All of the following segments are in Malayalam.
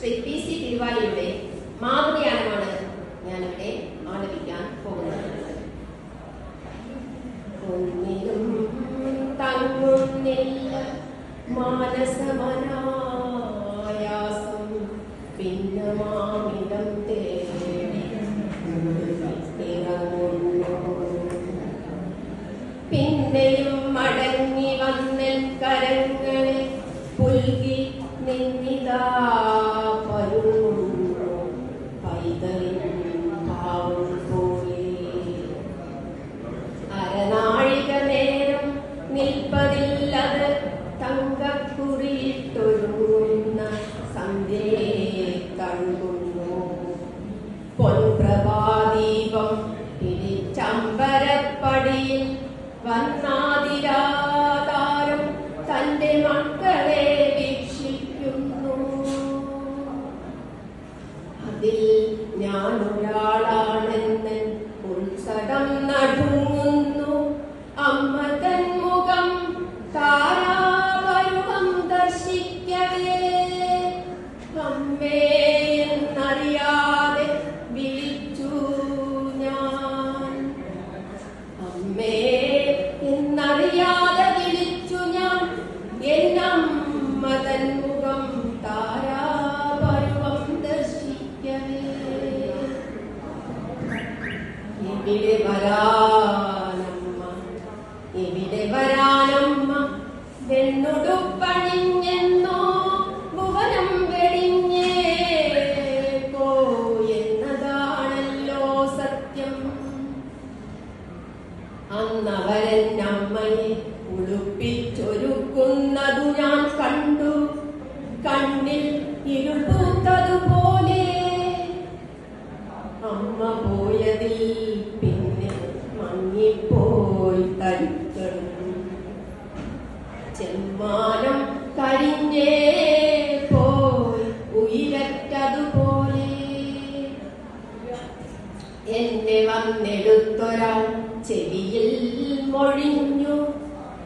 ശ്രീ പി സി തിരുവാലിയുടെ മാതൃയാനമാണ് ഞാനിവിടെ ആലപിക്കാൻ പോകുന്നത്. ഒന്നിനും തങ്ങുന്നില്ല മാനസമനായാസം ഭിന്നമാമിതം പിന്നെയും മടങ്ങി വന്നൽ കരങ്ങളിൽ പുൽകി നിന്നിതാ പിടിച്ചമ്പരപ്പടിയിൽ വന്നാതിരാതാരം തന്റെ മക്കളെ വീക്ഷിക്കുന്നു. അതിൽ ഞാൻ എന്നമ്മ തൻ മുഖം താരാപരുവം ദർശിക്കവേ ഇവിടെ വരാനമ്മ? ഇവിടെ വരാനമ്മ? വെണ്ണുടുപ്പണിഞ്ഞെന്നോ ഭുവനം വെടിഞ്ഞേ? പോയെന്നതാണല്ലോ സത്യം. അന്നവരന്നമ്മയെ ഉടുപ്പിച്ചൊരുക്കുന്നതു ഞാൻ കണ്ടു. കണ്ണിൽ ഇരുൾ പൂത്തതുപോലെ അമ്മ പോയതിൽ പിന്നെ മങ്ങിപ്പോയി തരിക്കണം ചെമ്മാനം കരിഞ്ഞേ പോയി ഉയരറ്റതുപോലെ എന്നെ വന്നെടുത്തൊരാൾ ചെവിയിൽ മൊഴിഞ്ഞു.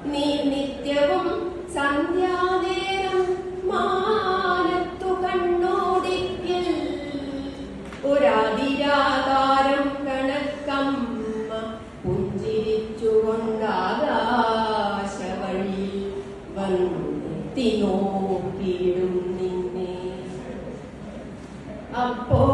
നീ നിത്യവും സന്ധ്യാനേരം അപ്പോൾ ഞാൻ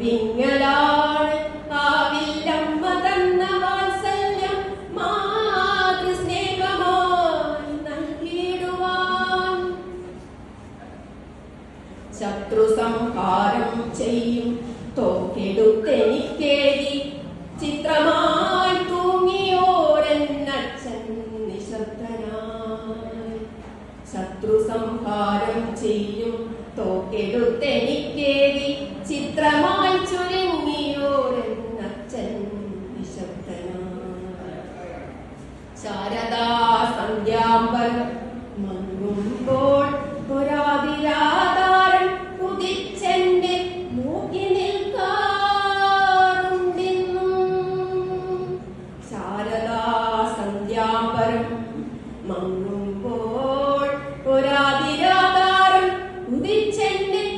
വിങ്ങലാണ്. ആവില്ലമ്മ തന്ന വാത്സല്യം ശത്രു സംഹാരം ചെയ്യും തോക്കെടുത്തെനിക്കേടി ശത്രു സംഹാരം ചെയ്യും. തോക്കെടുത്തെനിക്കേടി ചിത്രമായി send it